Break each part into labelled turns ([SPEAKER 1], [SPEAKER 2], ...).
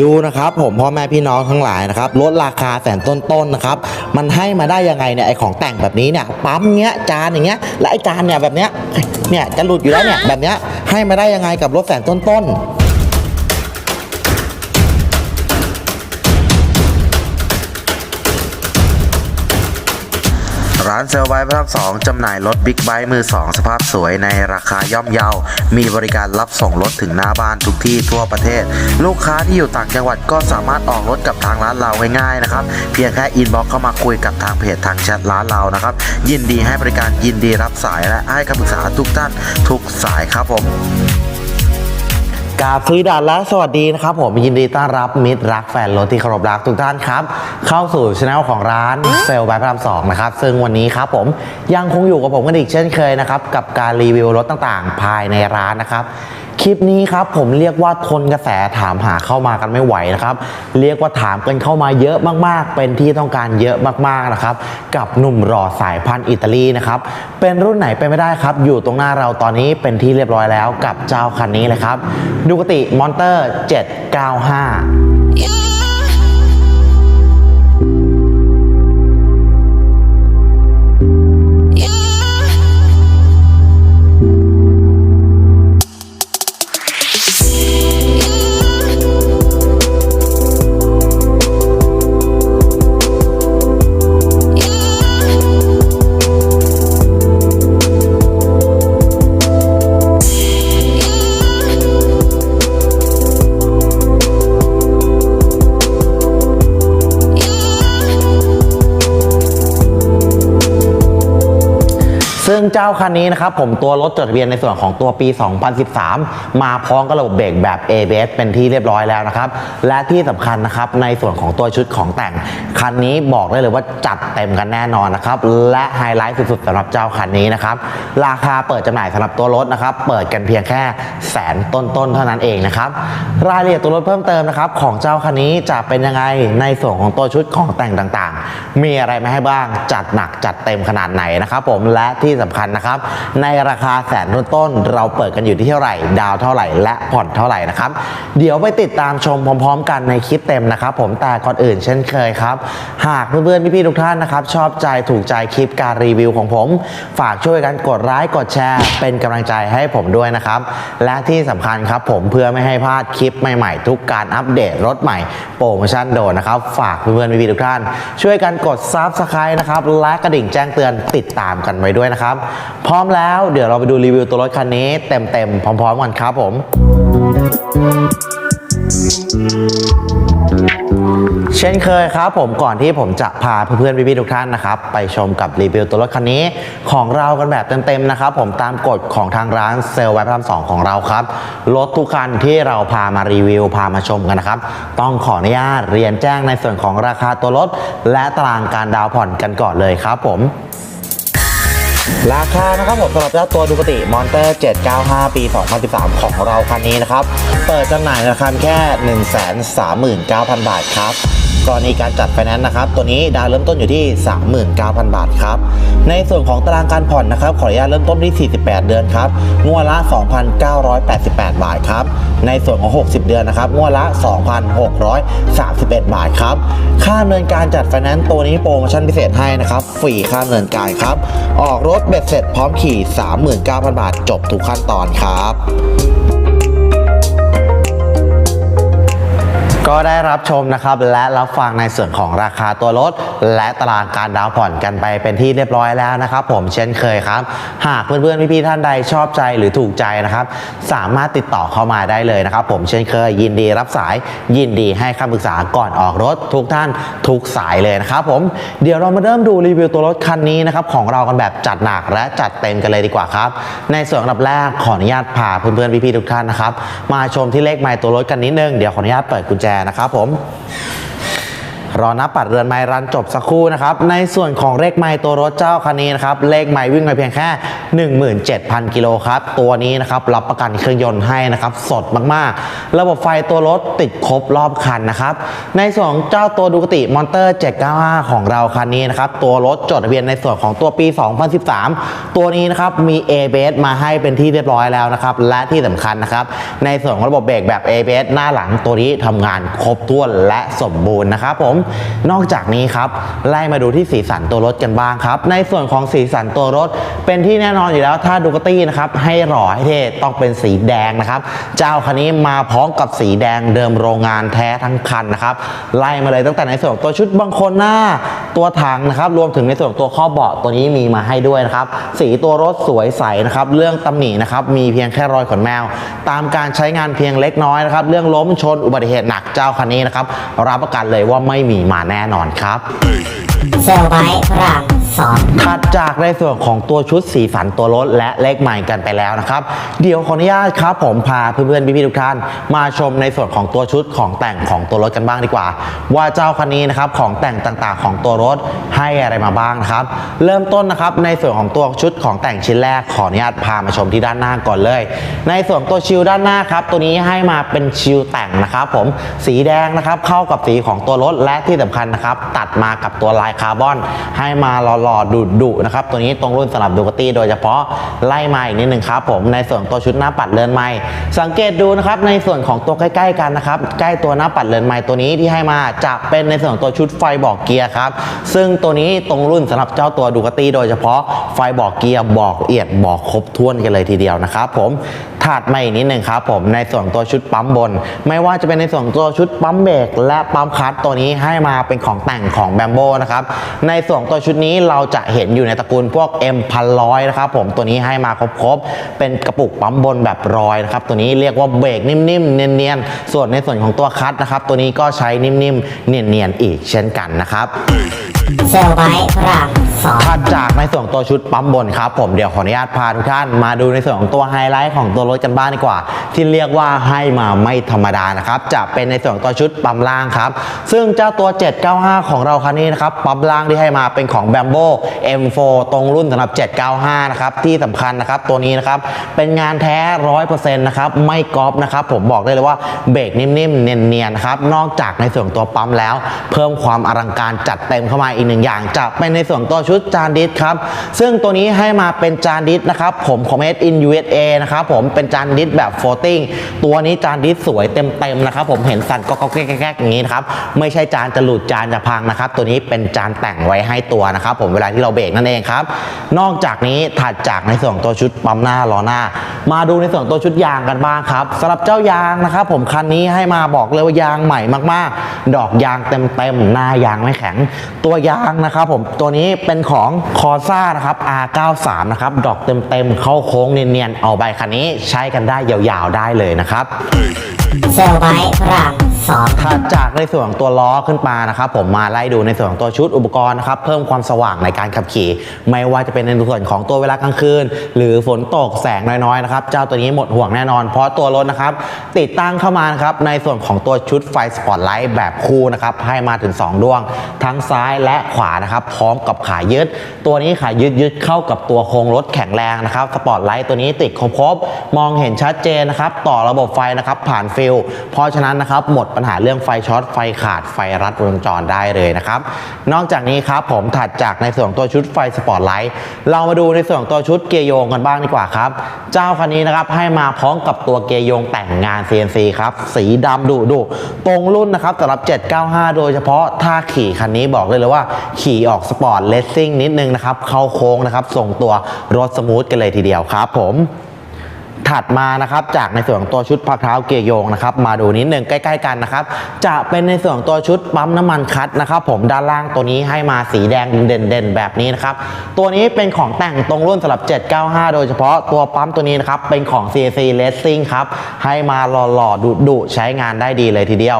[SPEAKER 1] ดูนะครับผมพ่อแม่พี่น้องทั้งหลายนะครับลดราคาแสนต้นๆนะครับมันให้มาได้ยังไงเนี่ยไอของแต่งแบบนี้เนี่ยปั๊มเงี้ยจานอย่างเงี้ยและไอจานเนี่ยแบบเนี้ยเนี่ยจะหลุดอยู่แล้วเนี่ยแบบเนี้ยให้มาได้ยังไงกับรถแสนต้นๆ
[SPEAKER 2] ร้านเซลไบค์พระรามสองจำหน่ายรถบิ๊กไบค์มือสองสภาพสวยในราคาย่อมเยา มีบริการรับส่งรถถึงหน้าบ้านทุกที่ทั่วประเทศ ลูกค้าที่อยู่ต่างจังหวัดก็สามารถออกรถกับทางร้านเราง่ายๆนะครับ เพียงแค่อินบ็อกเข้ามาคุยกับทางเพจทางแชทร้านเรานะครับ ยินดีให้บริการยินดีรับสายและให้คำปรึกษาทุกท่านทุกสายครับผม
[SPEAKER 1] กาบสวีดัสและสวัสดีนะครับผมยินดีต้อนรับมิตรรักแฟนรถที่เคารพรักทุกท่านครับ เข้าสู่ช anel ของร้านเซลล์บายพระรามสองนะครับ ซึ่งวันนี้ครับผมยังคงอยู่กับผมกันอีกเช่นเคยนะครับ กับการรีวิวรถต่างๆ ภายในร้านนะครับ คลิปนี้ครับผมเรียกว่าทนกระแสถามหาเข้ามากันไม่ไหวนะครับเรียกว่าถามกันเข้ามาเยอะมากๆ เป็นที่ต้องการเยอะมากๆนะครับกับหนุ่มหล่อสายพันธุ์อิตาลีนะครับเป็นรุ่นไหนเป็นไม่ได้ครับ อยู่ตรงหน้าเราตอนนี้เป็นที่เรียบร้อยแล้วกับเจ้าคันนี้เลยครับดูกติมอนเตอร์795 ซึ่งเจ้าคันนี้นะครับผมตัวรถจดทะเบียนในส่วนของตัวปี 2013 มาพร้อมกับระบบเบรกแบบ ABS เป็นที่เรียบร้อยแล้วนะครับ และที่สำคัญนะครับในส่วนของตัวชุดของแต่ง คันนี้บอกได้เลยว่าจัดเต็มกันแน่นอนนะครับ และไฮไลท์สุดๆสำหรับเจ้าคันนี้นะครับราคาเปิดจำหน่ายสำหรับตัวรถนะครับ เปิดกันเพียงแค่แสนต้นๆเท่านั้นเองนะครับรายละเอียดตัวรถเพิ่มเติมนะครับของเจ้าคันนี้จะเป็นยังไงในส่วนของตัวชุดของแต่งต่างๆ มีอะไรมาให้บ้างจัดหนักจัดเต็มขนาดไหนนะครับผมและที่สำคัญนะครับ ในราคาแสนต้นๆเราเปิดกันอยู่ที่เท่าไหร่ ดาวเท่าไหร่ และผ่อนเท่าไหร่นะครับ เดี๋ยวไปติดตามชมพร้อม ๆ กันในคลิปเต็มนะครับ ผมแต่ก่อนอื่นเช่นเคยครับ หากเพื่อนๆพี่ๆทุกท่านนะครับ ชอบใจถูกใจคลิปการรีวิวของผม ฝากช่วยกันกดไลค์กดแชร์ เป็นกำลังใจให้ผมด้วยนะครับ และที่สำคัญครับผมเพื่อไม่ให้พลาดคลิปใหม่ๆ ทุกการอัปเดตรถใหม่โปรโมชั่นโดนนะครับ ฝากเพื่อนๆพี่ๆทุกท่าน ช่วยกันกดซับสไครต์นะครับและกระดิ่งแจ้งเตือนติดตามกันไว้ด้วยนะครับพร้อมแล้วเดี๋ยวเราไปดูรีวิวตัวรถคันนี้เต็มๆพร้อมๆกันครับผมเช่นเคยครับผมก่อนที่ผมจะพาเพื่อนๆพี่ๆทุกท่านนะครับ ไปชมกับรีวิวตัวรถคันนี้ของเรากันแบบเต็มๆนะครับ ผมตามกฎของทางร้านเซลล์ไวพระรามสองของเราครับรถทุกคันที่เราพามารีวิวพามาชมกันนะครับ ต้องขออนุญาตเรียนแจ้งในส่วนของราคาตัวรถ และตารางการดาวน์ผ่อนกันก่อนเลยครับผม ราคานะครับผมสำหรับเจ้าตัวดูกติมอนเตอร์ 795 ปี 2013 ของเราคันนี้นะครับ เปิดจำหน่ายราคาแค่ 139,000 บาทครับ กรณีการจัดไฟแนนซ์นะครับ ตัวนี้ดาวเริ่มต้นอยู่ที่ 39,000 บาทครับ ในส่วนของตารางการผ่อนนะครับ ขออนุญาตเริ่มต้นที่ 48 เดือนครับ งวดละ 2,988 บาทครับ ในส่วนของ 60 เดือนนะครับ งวดละ 2,631 บาทครับ ค่าดำเนินการจัดไฟแนนซ์ตัวนี้โปรโมชั่นพิเศษให้นะครับ ฟรีค่าดำเนินการครับ ออกรถเบ็ดเสร็จพร้อมขี่ 39,000 บาท จบทุกขั้นตอนครับ ก็ได้รับชมนะครับและรับฟังในส่วนของราคาตัวรถ และตารางการดาวน์ผ่อนกันไปเป็นที่เรียบร้อยแล้วนะครับ ผมเช่นเคยครับ หากเพื่อนๆพี่ๆท่านใดชอบใจหรือถูกใจนะครับ สามารถติดต่อเข้ามาได้เลยนะครับ ผมเช่นเคยยินดีรับสายยินดีให้คำปรึกษาก่อนออกรถทุกท่านทุกสายเลยนะครับ ผมเดี๋ยวเรามาเริ่มดูรีวิวตัวรถคันนี้นะครับของเรากันแบบจัดหนักและจัดเต็มกันเลยดีกว่าครับ ในส่วนอันดับแรกขออนุญาตพาเพื่อนๆพี่ๆทุกท่านนะครับมาชมที่เลขไมล์ตัวรถกันนิดนึงเดี๋ยวขออนุญาตเปิดกุญแจนะครับผม รอนับปัดเรือนไม้รันจบสักครู่นะครับ ในส่วนของเลขไม้ตัวรถเจ้าคันนี้นะครับ เลขไม้วิ่งไปเพียงแค่ 17,000 กิโลครับ ตัวนี้นะครับรับประกันเครื่องยนต์ให้นะครับ สดมากๆ ระบบไฟตัวรถติดครบรอบคันนะครับ ในส่วนของเจ้าตัวดูกติมอนเตอร์ 795 ของเราคันนี้นะครับ ตัวรถจดทะเบียนในส่วนของตัวปี 2013 ตัวนี้นะครับมี a b s มาให้เป็นที่เรียบร้อยแล้วนะครับ และที่สำคัญนะครับ ในส่วนของระบบเบรกแบบ a b s หน้าหลังตัวนี้ทำงานครบถ้วนและสมบูรณ์นะครับผมนอกจากนี้ครับไล่มาดูที่สีสันตัวรถกันบ้างครับ ในส่วนของสีสันตัวรถ เป็นที่แน่นอนอยู่แล้วถ้าดูกตี้นะครับให้หล่อให้เท่ต้องเป็นสีแดงนะครับ เจ้าคันนี้มาพร้อมกับสีแดงเดิมโรงงานแท้ทั้งคันนะครับไล่มาเลยตั้งแต่ในส่วนของตัวชุดบังคนหน้าตัวถังนะครับรวมถึงในส่วนของตัวข้อเบาะตัวนี้มีมาให้ด้วยนะครับ สีตัวรถสวยใสนะครับเรื่องตำหนินะครับมีเพียงแค่รอยขนแมว ตามการใช้งานเพียงเล็กน้อยนะครับเรื่องล้มชนอุบัติเหตุหนักเจ้าคันนี้นะครับรับประกันเลยว่าไม่มีมีมาแน่นอนครับ
[SPEAKER 3] เซลไว้พระราม สอง
[SPEAKER 1] ถัดจากในส่วนของตัวชุดสีสันตัวรถและเลขใหม่กันไปแล้วนะครับ เดี๋ยวขออนุญาตครับผมพาเพื่อนๆพี่ๆทุกท่านมาชมในส่วนของตัวชุดของแต่งของตัวรถกันบ้างดีกว่า ว่าเจ้าคันนี้นะครับของแต่งต่างๆ ของตัวรถให้อะไรมาบ้างนะครับ เริ่มต้นนะครับในส่วนของตัวชุดของแต่งชิ้นแรกขออนุญาตพามาชมที่ด้านหน้าก่อนเลย ในส่วนตัวชิลด้านหน้าครับตัวนี้ให้มาเป็นชิลแต่งนะครับผมสีแดงนะครับเข้ากับสีของตัวรถและที่สำคัญนะครับตัดมากับตัวลายคาร์บอน ให้มาลอหล่อๆดุนะครับตัวนี้ตรงรุ่นสำหรับดูกตี้โดยเฉพาะไล่มาอีกนิดหนึ่งครับผมในส่วนตัวชุดหน้าปัดเรือนไม้สังเกตดูนะครับในส่วนของตัวใกล้ๆกันนะครับใกล้ตัวหน้าปัดเรือนไม้ตัวนี้ที่ให้มาจะเป็นในส่วนของตัวชุดไฟบอกเกียร์ครับซึ่งตัวนี้ตรงรุ่นสำหรับเจ้าตัวดูกตี้โดยเฉพาะไฟบอกเกียร์บอกละเอียดบอกครบถ้วนกันเลยทีเดียวนะครับผม ถัดมาอีกนิดหนึ่งครับผมในส่วนของตัวชุดปั๊มบน ไม่ว่าจะเป็นในส่วนของตัวชุดปั๊มเบรกและปั๊มคลัตช์ตัวนี้ให้มาเป็นของแต่งของแบมโบนะครับในส่วนของตัวชุดนี้เราจะเห็นอยู่ในตระกูลพวก M พันร้อยนะครับผมตัวนี้ให้มาครบๆเป็นกระปุกปั๊มบนแบบรอยนะครับตัวนี้เรียกว่าเบรกนิ่มๆเนียนๆส่วนในส่วนของตัวคลัตช์นะครับตัวนี้ก็ใช้นิ่มๆเนียนๆอีกเช่นกันนะครับ
[SPEAKER 3] เซลลไบต์พระรามสอง
[SPEAKER 1] ถัดจากในส่วนของตัวชุดปั๊มบนครับผมเดี๋ยวขออนุญาตพาทุกท่านมาดูในส่วนของตัวไฮไลท์ของตัวรถกันบ้างดีกว่า ที่เรียกว่าให้มาไม่ธรรมดานะครับ จะเป็นในส่วนตัวชุดปั๊มล่างครับ ซึ่งเจ้าตัว 795 ของเราคันนี้นะครับปั๊มล่างที่ให้มาเป็นของ b บมโบ M4 ตรงรุ่นสำหรับ 795 นะครับ ที่สำคัญนะครับตัวนี้นะครับ เป็นงานแท้ 100%นะครับ ไม่ก๊อปนะครับ ผมบอกได้เลยว่าเบรกนิ่มๆ เนียนๆนะครับ นอกจากในส่วนตัวปั๊มแล้ว เพิ่มความอลังการจัดเต็มเข้ามาอีกหนึ่งอย่าง จะเป็นในส่วนตัวชุดจานดิสครับ ซึ่งตัวนี้ให้มาเป็นจานดิสนะครับ ผมของ Made in USA นะครับผมเป็นจานดิสแบบโฟลติ้งตัวนี้จานดิสสวยเต็มๆนะครับผมเห็นสั่นก็ก็แก๊กๆอย่างนี้นะครับไม่ใช่จานจะหลุดจานจะพังนะครับตัวนี้เป็นจานแต่งไว้ให้ตัวนะครับผมเวลาที่เราเบรกนั่นเองครับนอกจากนี้ถัดจากในส่วนตัวชุดปั๊มหน้าล้อหน้า มาดูในส่วนตัวชุดยางกันบ้างครับสำหรับเจ้ายางนะครับผมคันนี้ให้มาบอกเลยว่ายางใหม่มากๆ ดอกยางเต็มๆหน้ายางไม่แข็ง ตัวยางนะครับผมตัวนี้เป็นของคอซ่านะครับ R93 นะครับดอกเต็มๆเข้าโค้งเนียนๆเอาใบคันนี้ใใช้กันได้ยาวๆได้เลยนะครับ
[SPEAKER 3] เซลไบต์พระราม สอง
[SPEAKER 1] ถัดจากในส่วนของตัวล้อขึ้นมานะครับผมมาไล่ดูในส่วนของตัวชุดอุปกรณ์นะครับเพิ่มความสว่างในการขับขี่ ไม่ว่าจะเป็นในส่วนของตัวเวลากลางคืน หรือฝนตกแสงน้อยๆนะครับเจ้าตัวนี้หมดห่วงแน่นอน เพราะตัวรถนะครับติดตั้งเข้ามานะครับในส่วนของตัวชุดไฟสปอตไลท์แบบคู่นะครับให้มาถึง 2 ดวง ทั้งซ้ายและขวานะครับพร้อมกับขายึด ตัวนี้ขายึดยึดเข้ากับตัวโครงรถแข็งแรงนะครับสปอตไลท์ตัวนี้ติดครบมองเห็นชัดเจนนะครับต่อระบบไฟนะครับผ่านฟิลเพราะฉะนั้นนะครับหมดปัญหาเรื่องไฟช็อตไฟขาดไฟรัดวงจรได้เลยนะครับ นอกจากนี้ครับผมถัดจากในส่วนตัวชุดไฟสปอร์ตไลท์เรามาดูในส่วนตัวชุดเกียร์โยงกันบ้างดีกว่าครับ เจ้าคันนี้นะครับให้มาพร้อมกับตัวเกียร์โยงแต่งงาน CNC ครับสีดำดุดุตรงรุ่นนะครับสำหรับ 795 โดยเฉพาะถ้าขี่คันนี้บอกเลยเลยว่า ขี่ออกสปอร์ตเลสซิ่งนิดนึงนะครับเข้าโค้งนะครับส่งตัวรถสมูทกันเลยทีเดียวครับผม ถัดมานะครับจากในส่วนของตัวชุดพักเท้าเกียร์โยงนะครับมาดูนิดหนึ่งใกล้ ๆ กันนะครับจะเป็นในส่วนของตัวชุดปั๊มน้ำมันคัดนะครับผมด้านล่างตัวนี้ให้มาสีแดงเด่นๆ แบบนี้นะครับตัวนี้เป็นของแต่งตรงรุ่นสำหรับ 795 โดยเฉพาะตัวปั๊มตัวนี้นะครับเป็นของ CNC Racing ครับให้มาหล่อๆดุๆใช้งานได้ดีเลยทีเดียว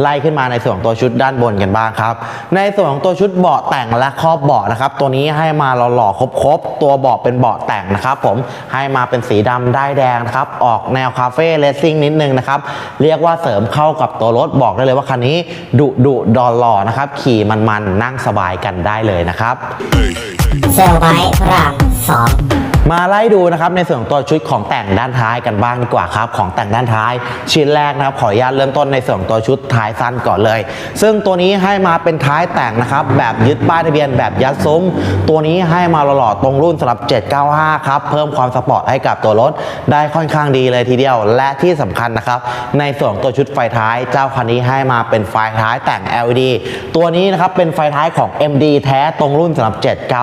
[SPEAKER 1] ไล่ขึ้นมาในส่วนของตัวชุดด้านบนกันบ้างครับในส่วนของตัวชุดเบาะแต่งและครอบเบาะนะครับตัวนี้ให้มาหล่อๆครบๆตัวเบาะเป็นเบาะแต่งนะครับผมให้มาเป็นสีดำได้แดงนะครับ ออกแนวคาเฟ่เลสซิ่งนิดนึงนะครับ เรียกว่าเสริมเข้ากับตัวรถบอกได้เลยว่าคันนี้ดุดุดอลล่อนะครับ ขี่มันๆนนั่งสบายกันได้เลยนะครับ
[SPEAKER 3] เซลไบต์พระรามสอง
[SPEAKER 1] มาไล่ดูนะครับในส่วนของตัวชุดของแต่งด้านท้ายกันบ้างดีกว่าครับ ของแต่งด้านท้ายชิ้นแรกนะครับขออนุญาตเริ่มต้นในส่วนของตัวชุดท้ายสั้นก่อนเลย ซึ่งตัวนี้ให้มาเป็นท้ายแต่งนะครับแบบยึดป้ายทะเบียนแบบยัดซุ้มตัวนี้ให้มาหล่อๆตรงรุ่นสำหรับ 795 ครับ เพิ่มความสปอร์ตให้กับตัวรถได้ค่อนข้างดีเลยทีเดียว และที่สำคัญนะครับในส่วนตัวชุดไฟท้ายเจ้าคันนี้ให้มาเป็นไฟท้ายแต่ง LED ตัวนี้นะครับเป็นไฟท้ายของ MD แท้ตรงรุ่นสำหรับ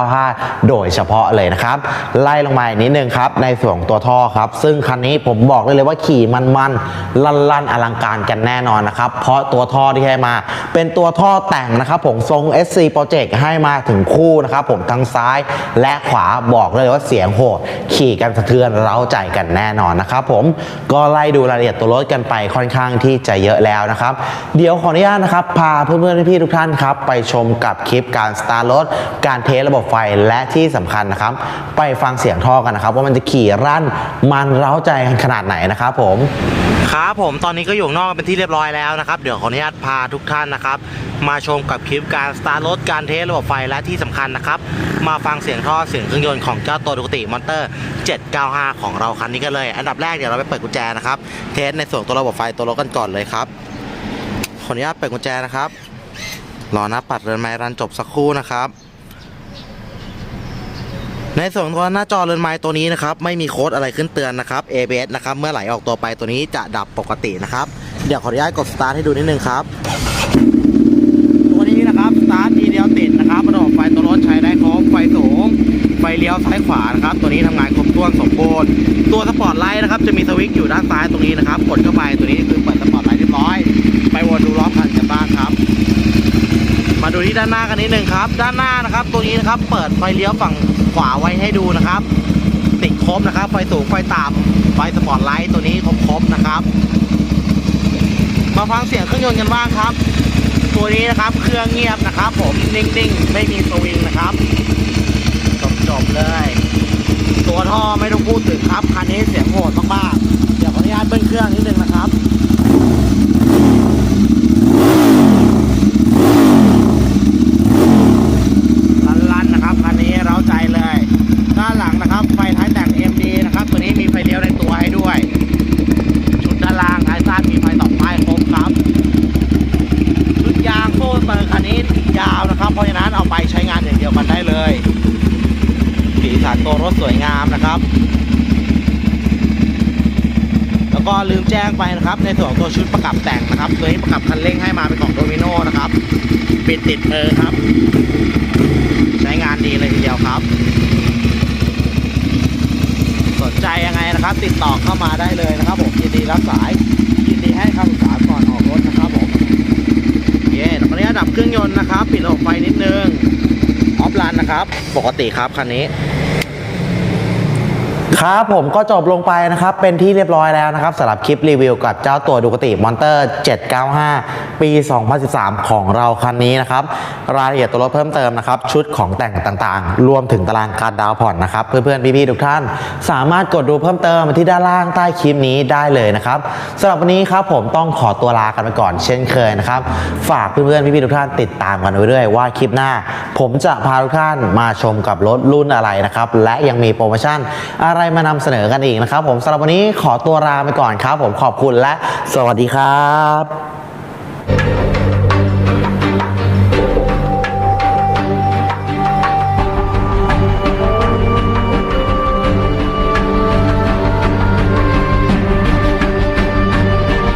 [SPEAKER 1] 795 โดยเฉพาะเลยนะครับไล่ลงมาอีกนิดนึงครับ ในส่วนตัวท่อครับ ซึ่งคันนี้ผมบอกได้เลยว่าขี่มันๆลั่นๆอลังการกันแน่นอนนะครับ เพราะตัวท่อที่ให้มา เป็นตัวท่อแต่งนะครับ ผมทรง SC Project ให้มาถึงคู่นะครับ ผมทั้งซ้ายและขวาบอกเลยว่าเสียงโหด ขี่กันสะเทือนเร้าใจกันแน่นอนนะครับ ผมก็ไล่ดูรายละเอียดตัวรถกันไปค่อนข้างที่จะเยอะแล้วนะครับ เดี๋ยวขออนุญาตนะครับ พาเพื่อนๆพี่ทุกท่านครับ ไปชมกับคลิปการสตาร์ทรถการเทสระบบไฟและที่สำคัญนะครับ ไปฟังเสียงท่อกันนะครับ ว่ามันจะขี่รั่นมันเร้าใจกันขนาดไหนนะครับผมครับผมตอนนี้ก็อยู่นอกเป็นที่เรียบร้อยแล้วนะครับ เดี๋ยวขออนุญาตพาทุกท่านนะครับ มาชมกับคลิปการสตาร์ทรถการเทสระบบไฟและที่สำคัญนะครับ มาฟังเสียงท่อเสียงเครื่องยนต์ของเจ้าตัวดูกติมอนเตอร์ 795 ของเราคันนี้กันเลย อันดับแรกเดี๋ยวเราไปเปิดกุญแจนะครับเทสในส่วนตัวระบบไฟตัวรถกันก่อนเลยครับขออนุญาตเปิดกุญแจนะครับรอนะปัดเรือนไม้รันจบสักครู่นะครับ ในส่วนของหน้าจอเรือนไม้ตัวนี้นะครับไม่มีโค้ดอะไรขึ้นเตือนนะครับ ABS นะครับเมื่อไหลออกตัวไปตัวนี้จะดับปกตินะครับ เดี๋ยวขออนุญาตกดสตาร์ทให้ดูนิดนึงครับ ตัวนี้นะครับสตาร์ททีเดียวติดนะครับระบบไฟตัวรถใช้ได้ครบไฟสูงไฟเลี้ยวซ้ายขวานะครับ ตัวนี้ทำงานครบถ้วนสมบูรณ์ตัวสปอร์ตไลท์นะครับจะมีสวิตช์อยู่ด้านซ้ายตรงนี้นะครับกดเข้าไปตัวนี้คือเปิดสปอร์ตไลท์เรียบร้อย ไปวนดูรอบคันกันบ้างครับ มา ดูที่ด้านหน้ากันนิดนึงครับ ด้านหน้านะครับตัวนี้นะครับ เปิดไฟเลี้ยวฝั่งขวาไว้ให้ดูนะครับ ติดครบนะครับ ไฟสูงไฟต่ำไฟสปอร์ตไลท์ตัวนี้ครบๆนะครับ มาฟังเสียงเครื่องยนต์กันบ้างครับ ตัวนี้นะครับเครื่องเงียบนะครับ ผมนิ่งๆ ไม่มีสวิงนะครับจบๆเลย ตัวท่อไม่ต้องพูดถึงครับคันนี้เสียงโหดมากๆเดี๋ยวขออนุญาตเบิ้ลเครื่องนิดนึงนะครับ ลั่นๆนะครับคันนี้เร้าใจเลย ด้านหลังนะครับ ไฟท้ายแต่ง MD นะครับ ตัวนี้มีไฟเลี้ยวในตัวให้ด้วย ชุดด้านล่างท้ายสั้นมีไฟต่อป้ายครบครับ ชุดยางโซ่เตอร์คันนี้ยาวนะครับ เพราะฉะนั้นเอาไปใช้งานอย่างเดียวกันได้เลยสีสันตัวรถสวยงามนะครับ แล้วก็ลืมแจ้งไปนะครับ ในส่วนของตัวชุดประกับแต่งนะครับตัวนี้ประกับคันเร่งให้มาเป็นของโดมิโนนะครับ ปิดติดเออครับ ใช้งานดีเลยทีเดียวครับ สนใจยังไงนะครับ ติดต่อเข้ามาได้เลยนะครับผมยินดีรับสายยินดีให้คำปรึกษาก่อนออกรถนะครับผมเย่ตอนนี้ดับเครื่องยนต์นะครับ ปิดระบบไฟนิดนึงออฟไลน์นะครับ ปกติครับคันนี้ ครับผมก็จบลงไปนะครับ เป็นที่เรียบร้อยแล้วนะครับสำหรับคลิปรีวิวกับเจ้าตัวดูกติมอนเตอร์ 795 ปี 2013 ของเราคันนี้นะครับรายละเอียดตัวรถเพิ่มเติมนะครับชุดของแต่งต่างๆ รวมถึงตารางการดาวน์ผ่อนนะครับเพื่อนๆพี่ๆทุกท่าน สามารถกดดูเพิ่มเติมที่ด้านล่างใต้คลิปนี้ได้เลยนะครับสำหรับวันนี้ครับผมต้องขอตัวลากันไปก่อนเช่นเคยนะครับฝากเพื่อนๆพี่ๆทุกท่านติดตามกันไว้เรื่อยว่าคลิปหน้า ผมจะพาทุกท่านมาชมกับรถรุ่นอะไรนะครับและยังมีโปรโมชั่นอะไรมานำเสนอกันอีกนะครับผมสำหรับวันนี้ขอตัวลาไปก่อนครับ ผมขอบคุณและสวัสดีครับ